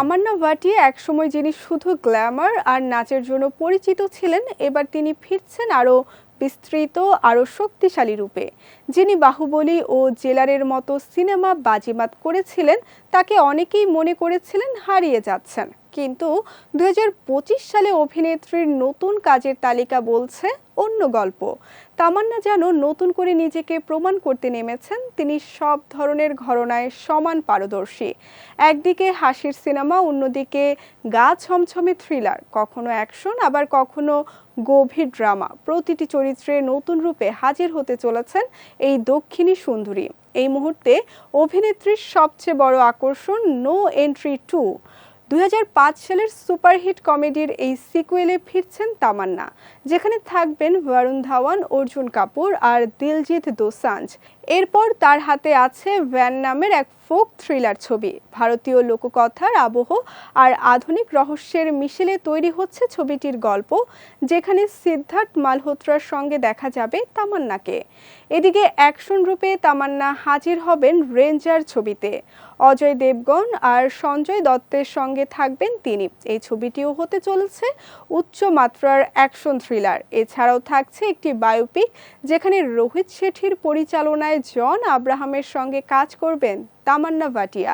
তামান্না ভাটিয়া একসময় যিনি শুধু গ্ল্যামার আর নাচের জন্য পরিচিত ছিলেন, এবার তিনি ফিরছেন আরও বিস্তৃত, আরও শক্তিশালী রূপে। যিনি বাহুবলী ও জেলারের মতো সিনেমা বাজিমাত করেছিলেন, তাকে অনেকেই মনে করেছিলেন হারিয়ে যাচ্ছেন। কিন্তু দু হাজার পঁচিশ সালে অভিনেত্রীর নতুন কাজের তালিকা বলছে অন্য গল্প। তামান্না যেন নতুন করে নিজেকে প্রমাণ করতে নেমেছেন, তিনি সব ধরনের ঘরনায় সমান পারদর্শী। একদিকে হাসির সিনেমা, অন্যদিকে গা ছমছমে থ্রিলার, কখনো অ্যাকশন, আবার কখনো গভীর ড্রামা। প্রতিটি চরিত্রে নতুন রূপে হাজির হতে চলেছেন এই দক্ষিণী সুন্দরী। এই মুহূর্তে অভিনেত্রীর সবচেয়ে বড় আকর্ষণ নো এন্ট্রি টু দুই হাজার পাঁচ সালের সুপারহিট কমেডির এই সিকুয়েলে ফিরছেন তামান্না, যেখানে থাকবেন বরুণ ধাওয়ান, অর্জুন কাপুর আর দিলজিৎ দোসাঞ্জ। এরপর তার হাতে আছে ভ্যান নামের এক ফোক থ্রিলার ছবি। ভারতীয় লোককথার আবহ আর আধুনিক রহস্যের মিশেলে তৈরি হচ্ছে ছবিটির গল্প, যেখানে সিদ্ধার্থ মালহোত্রার সঙ্গে দেখা যাবে তামান্নাকে। এদিকে অ্যাকশন রূপে তামান্না হাজির হবেন রেঞ্জার ছবিতে। অজয় দেবগন আর সঞ্জয় দত্তের সঙ্গে থাকবেন তিনি। এই ছবিটিও হতে চলেছে উচ্চ মাত্রার অ্যাকশন থ্রিলার। এছাড়াও থাকছে একটি বায়োপিক, যেখানে রোহিত শেঠির পরিচালনায় জন আব্রাহামের সঙ্গে কাজ করবেন। তামান্না ভাটিয়া।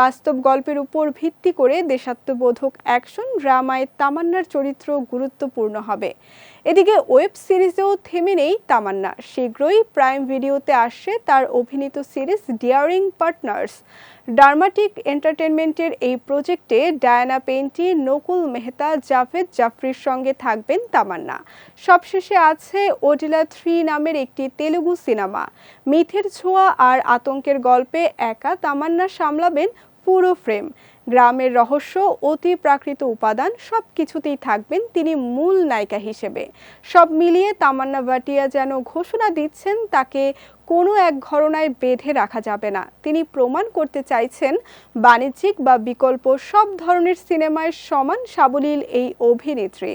বাস্তব গল্পের উপর ভিত্তি করে দেশাত্মবোধক অ্যাকশন ড্রামায় তামান্নার চরিত্র গুরুত্বপূর্ণ হবে। এদিকে ওয়েব সিরিজেও থেমে নেই তামান্না। শীঘ্রই প্রাইম ভিডিওতে আসছে তার অভিনীত সিরিজ ডিয়ারিং পার্টনার্স ডার্মাটিক এন্টারটেনমেন্টের এই প্রজেক্টে ডায়ানা পেন্টি নকুল মেহতা, জাভেদ জাফরির সঙ্গে থাকবেন তামান্না। সবশেষে আছে ওডিলা থ্রি নামের একটি তেলুগু সিনেমা। মিথের ছোঁয়া আর আতঙ্কের গল্পে একা তামান্না সামলাবেন পুরো ফ্রেম। গ্রামের রহস্য, অতি প্রাকৃত উপাদান সব কিছুতেই থাকবেন তিনি মূল নায়িকা হিসেবে। সব মিলিয়ে তামান্না ভাটিয়া যেন ঘোষণা দিচ্ছেন, তাকে কোনো এক ঘরনায় বেঁধে রাখা যাবে না। তিনি প্রমাণ করতে চাইছেন, বাণিজ্যিক বা বিকল্প সব ধরনের সিনেমায় সমান সাবলীল এই অভিনেত্রী।